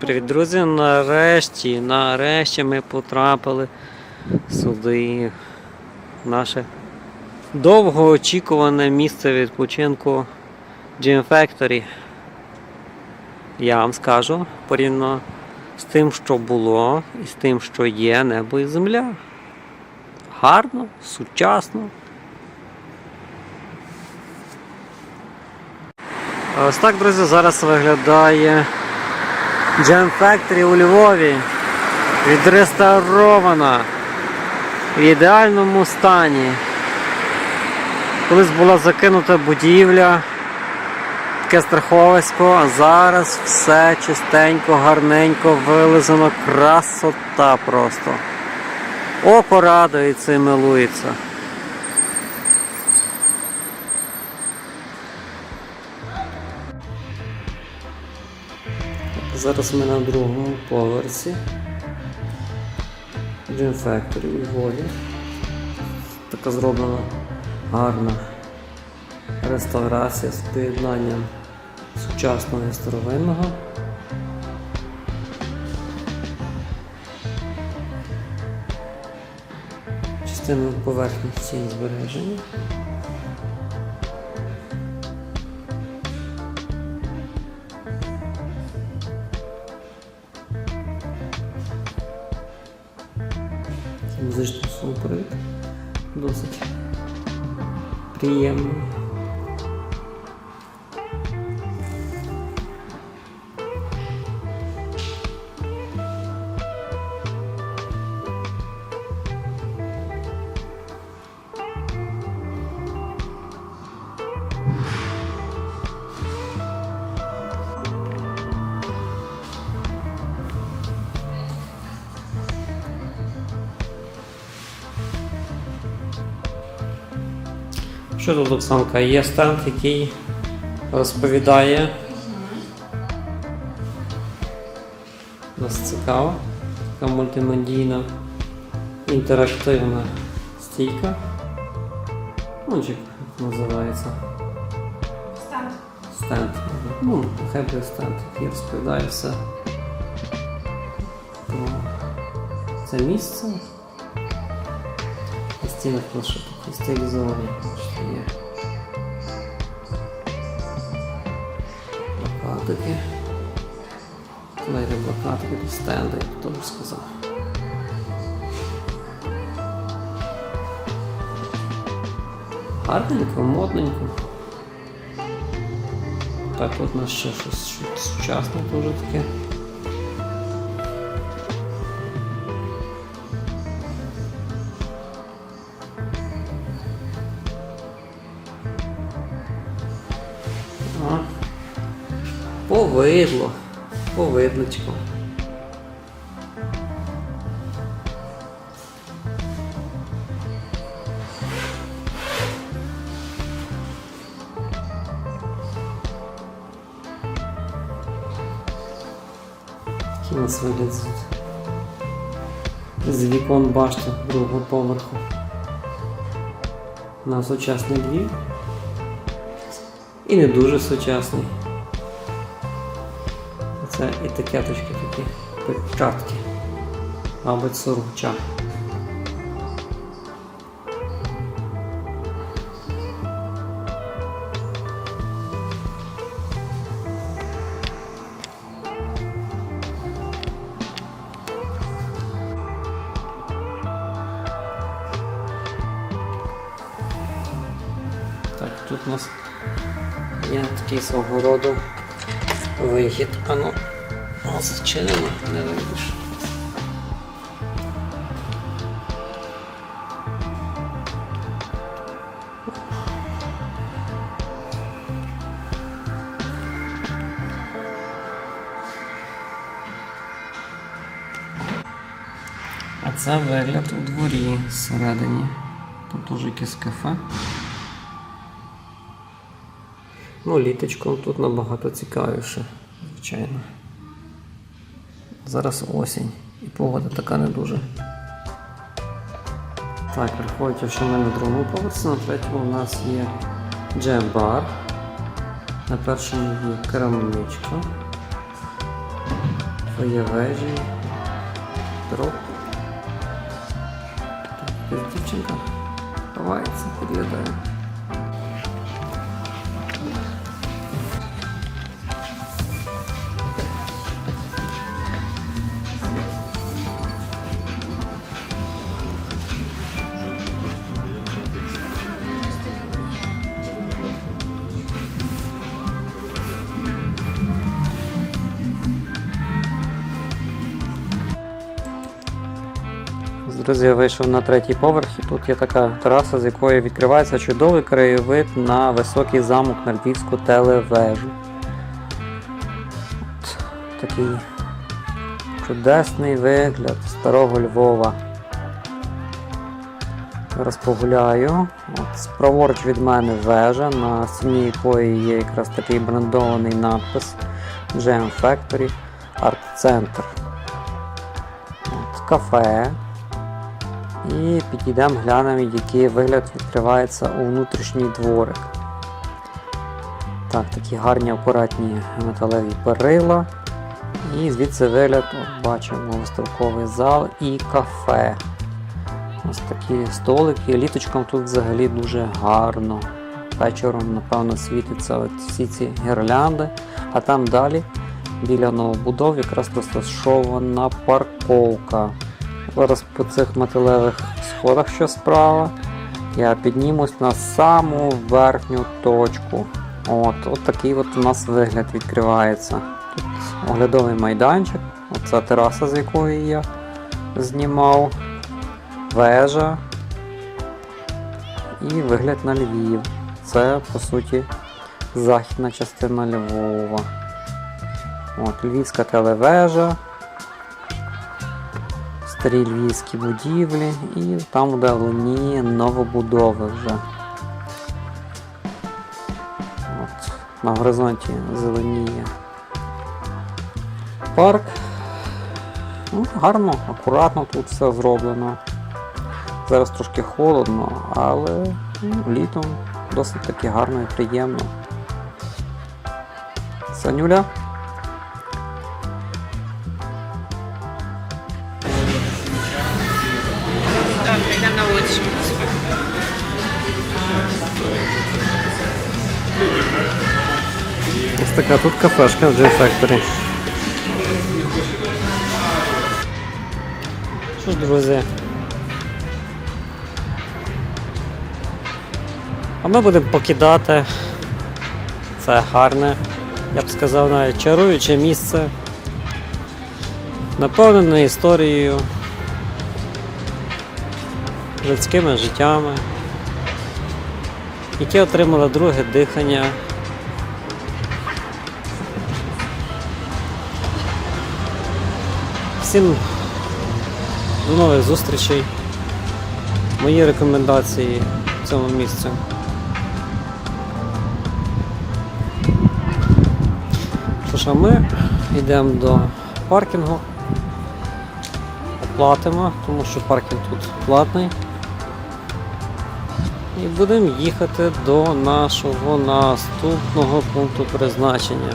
Привіт, друзі! Нарешті, нарешті ми потрапили сюди. в Наше довгоочікуване місце відпочинку Gym Factory. Я вам скажу порівняно з тим, що було, і з тим, що є небо і земля. Гарно, сучасно. Ось так, друзі, зараз виглядає Jam Factory у Львові. Відреставрована в ідеальному стані. Колись була закинута будівля, таке страховисько, а зараз все чистенько, гарненько, вилизано, красота просто. Око радується і милується. Зараз ми на другому поверсі. Gym Factory у Львові. Така зроблена гарна реставрація з поєднанням сучасного і старовинного. Частина поверхні стін збережені. Музичний супровід. Досить приємний. Що тут, Оксанка? Є стенд, який розповідає. Нас цікаво. Така мультимедійна інтерактивна стійка. Ну, називається? Стенд. Стенд. Ну, нехай буде стенд, який розповідає все це місце. На стінах лише такі стилізовані, що є. Плакатики. Навіть плакатики до стенди, я б теж сказав. Гарненько, модненько. Так, от нас ще щось сучасне дуже таке. Повидло, повидличко. Такий у нас вигляд з, вікон башти другого поверху. На сучасний Львів. І не дуже сучасний. Це етикеточки такі, печатки. Мабуть, сургуча. Так, тут у нас є такий свого роду вихід. Ану, о, зачинено, не вийдеш. А це вигляд у дворі всередині. Тут теж якесь кафе. Ну, літочком тут набагато цікавіше, звичайно. Зараз осінь і погода така не дуже. Так, враховуючи, що ми на другому поверсі, на третьому у нас є джем-бар. На першому є керамничка. То вежі. Дроп. Тут дівчинка ховається, підглядає. Друзі, я вийшов на третій поверх і тут є така тераса, з якої відкривається чудовий краєвид на високий замок на Львівську телевежу. От такий чудесний вигляд старого Львова. Зараз погуляю. От, справорч від мене вежа, на стіні якої є якраз такий брендований надпис GM Factory Art Center. От, кафе. І підійдемо, глянемо, який вигляд відкривається у внутрішній дворик. Так, такі гарні акуратні металеві перила. І звідси вигляд, от бачимо, виставковий зал і кафе. Ось такі столики. Літочком тут взагалі дуже гарно. Вечором, напевно, світиться от всі ці гірлянди. А там далі, біля новобудов, якраз розташована парковка. Зараз по цих металевих сходах, що справа, я піднімусь на саму верхню точку. От, от такий от у нас вигляд відкривається. Тут оглядовий майданчик, оця тераса, з якої я знімав, вежа і вигляд на Львів. Це, по суті, західна частина Львова. От, Львівська телевежа старі львівські будівлі і там вдалині новобудови вже. От, на горизонті зеленіє парк. Ну, гарно, акуратно тут все зроблено. Зараз трошки холодно, але ну, літом досить таки гарно і приємно. Санюля. Така тут кафешка в J Factory. Що ж, друзі? А ми будемо покидати це гарне, я б сказав, навіть чаруюче місце, наповнене історією, людськими життями, які отримали друге дихання. Всім до нових зустрічей. Мої рекомендації в цьому місцю. Що а ми йдемо до паркінгу, оплатимо, тому що паркінг тут платний. І будемо їхати до нашого наступного пункту призначення.